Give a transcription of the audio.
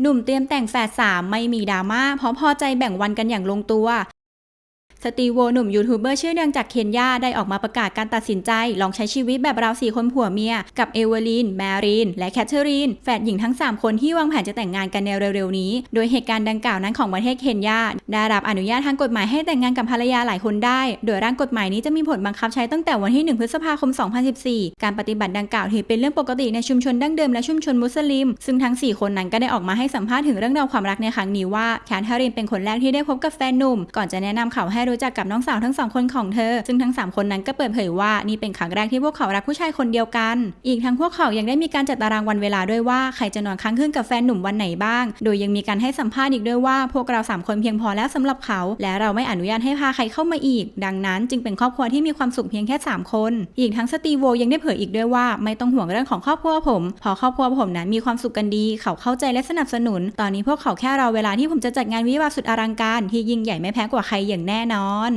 หนุ่มเตรียมแต่งแฝดสามไม่มีดราม่าเพราะพอใจแบ่งวันกันอย่างลงตัว สตีโวหนุ่มยูทูบเบอร์ชื่อดังจากเคนยาได้ออกมาประกาศการตัดสินใจ ลองใช้ชีวิตแบบเราสี่คนผัวเมีย กับเอเวอรีน แมรีน และแคทเธอรีน แฝดหญิงทั้ง 3 คนที่วางแผนจะแต่งงานกันในเร็วๆนี้ โดยเหตุการณ์ดังกล่าวนั้นของประเทศเคนยาได้รับอนุญาตทางกฎหมายให้แต่งงานกับภรรยาหลายคนได้ โดยร่างกฎหมายนี้จะมีผลบังคับใช้ตั้งแต่วันที่ 1 พฤษภาคม 2014 การปฏิบัติดังกล่าวถือเป็นเรื่องปกติในชุมชนดั้งเดิมและชุมชนมุสลิม ซึ่งทั้ง 4 คนนั้นก็ได้ออกมาให้สัมภาษณ์ถึงเรื่องราวความรักในครั้งนี้ว่าแคทเธอรีนเป็นคนแรกที่ได้พบกับแฟนหนุ่มก่อนจะแนะนำเขาให้รู้จักกับน้องสาวทั้งสองคนของเธอ ซึ่งทั้ง 3 คนนั้นก็เปิดเผยว่านี่เป็นครั้งแรกที่พวกเขารักผู้ชายคนเดียวกัน อีกทั้งพวกเขายังได้มีการจัดตารางวันเวลาด้วยว่าใครจะนอนค้างคืนกับแฟนหนุ่มวันไหนบ้าง โดยยังมีการให้สัมภาษณ์อีกด้วยว่าพวกเราสามคนเพียงพอแล้วสำหรับเขา และเราไม่อนุญาตให้พาใครเข้ามาอีก ดังนั้นจึงเป็นครอบครัวที่มีความสุขเพียงแค่ 3 คน อีกทั้งสตีโวยังได้เผยอีกด้วยว่าไม่ต้องห่วงเรื่องของครอบครัวผมเพราะครอบครัวผมนั้นมีความสุขกันดี เขาเข้าใจและสนับสนุน ตอนนี้พวกเขาแค่รอเวลาที่ผมจะจัดงานวิวาสุดอลังการที่ยิ่งใหญ่ไม่แพ้กว่าใครอย่างแน่นอน